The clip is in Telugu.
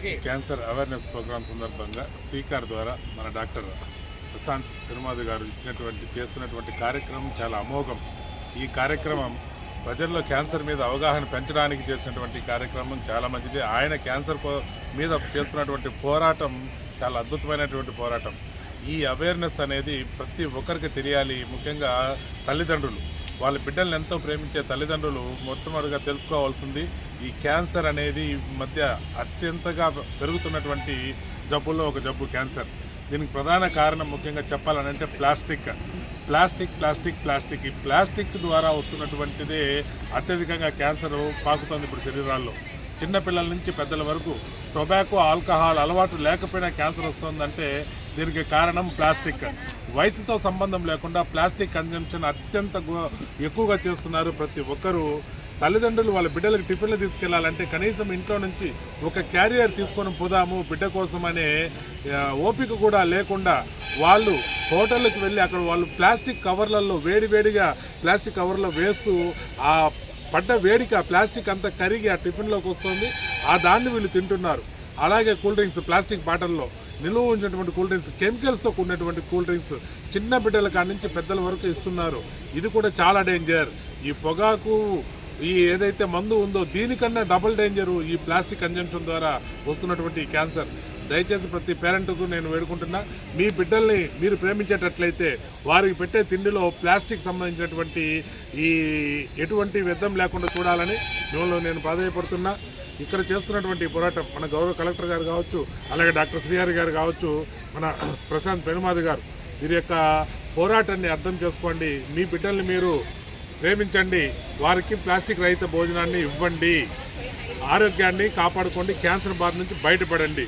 క్యాన్సర్ అవేర్నెస్ ప్రోగ్రామ్ సందర్భంగా స్వీకార్ ద్వారా మన డాక్టర్ ప్రశాంత్ తిరుమాది గారు ఇచ్చినటువంటి చేస్తున్నటువంటి కార్యక్రమం చాలా అమోఘం. ఈ కార్యక్రమం ప్రజల్లో క్యాన్సర్ మీద అవగాహన పెంచడానికి చేసినటువంటి కార్యక్రమం చాలా మంచిది. ఆయన క్యాన్సర్ మీద చేస్తున్నటువంటి పోరాటం చాలా అద్భుతమైనటువంటి పోరాటం. ఈ అవేర్నెస్ అనేది ప్రతి ఒక్కరికి తెలియాలి. ముఖ్యంగా తల్లిదండ్రులు. వాళ్ళ బిడ్డల్ని ఎంతో ప్రేమించే తల్లిదండ్రులు మొట్టమొదటిగా తెలుసుకోవాల్సింది ఈ క్యాన్సర్ అనేది ఈ మధ్య అత్యంతగా పెరుగుతున్నటువంటి జబ్బుల్లో ఒక జబ్బు క్యాన్సర్. దీనికి ప్రధాన కారణం ముఖ్యంగా చెప్పాలనంటే ప్లాస్టిక్. Plastic plastic plastic. ఈ ప్లాస్టిక్ ద్వారా వస్తున్నటువంటిదే అత్యధికంగా క్యాన్సర్ పాకుతుంది ఇప్పుడు శరీరాల్లో. చిన్నపిల్లల నుంచి పెద్దల వరకు టొబాకో ఆల్కహాల్ అలవాటు లేకపోయినా క్యాన్సర్ వస్తుందంటే దీనికి కారణం ప్లాస్టిక్. వయసుతో సంబంధం లేకుండా ప్లాస్టిక్ కన్జంప్షన్ అత్యంత ఎక్కువగా చేస్తున్నారు ప్రతి ఒక్కరూ. తల్లిదండ్రులు వాళ్ళ బిడ్డలకు టిఫిన్లు తీసుకెళ్ళాలంటే కనీసం ఇంట్లో నుంచి ఒక క్యారియర్ తీసుకొని పోదాము బిడ్డ కోసం అనే ఓపిక కూడా లేకుండా వాళ్ళు హోటళ్ళకి వెళ్ళి అక్కడ వాళ్ళు ప్లాస్టిక్ కవర్లలో వేడివేడిగా ప్లాస్టిక్ కవర్లో వేస్తూ ఆ పడ్డ వేడికి ఆ ప్లాస్టిక్ అంతా కరిగి ఆ టిఫిన్లోకి వస్తుంది. ఆ దాన్ని వీళ్ళు తింటున్నారు. అలాగే కూల్ డ్రింక్స్ ప్లాస్టిక్ బాటిల్లో. నిలువ ఉంచినటువంటి కూల్ డ్రింక్స్ కెమికల్స్తో కూడినటువంటి కూల్ డ్రింక్స్ చిన్న బిడ్డల కాడి నుంచి పెద్దల వరకు ఇస్తున్నారు. ఇది కూడా చాలా డేంజర్. ఈ పొగాకు ఈ ఏదైతే మందు ఉందో దీనికన్నా డబుల్ డేంజరు ఈ ప్లాస్టిక్ కన్జంప్షన్ ద్వారా వస్తున్నటువంటి ఈ క్యాన్సర్. దయచేసి ప్రతి పేరెంట్కు నేను వేడుకుంటున్నా మీ బిడ్డల్ని మీరు ప్రేమించేటట్లయితే వారికి పెట్టే తిండిలో ప్లాస్టిక్ సంబంధించినటువంటి ఈ ఎటువంటి వ్యర్థం లేకుండా చూడాలని మిమ్మల్ని నేను ప్రాధాయపడుతున్నా. ఇక్కడ చేస్తున్నటువంటి పోరాటం మన గౌరవ కలెక్టర్ గారు కావచ్చు అలాగే డాక్టర్ శ్రీహారి గారు కావచ్చు మన ప్రశాంత్ పెనుమాది గారు వీరి యొక్క పోరాటాన్ని అర్థం చేసుకోండి. మీ బిడ్డల్ని మీరు ప్రేమించండి వారికి ప్లాస్టిక్ రహిత భోజనాన్ని ఇవ్వండి ఆరోగ్యాన్ని కాపాడుకోండి క్యాన్సర్ బారి నుంచి బయటపడండి.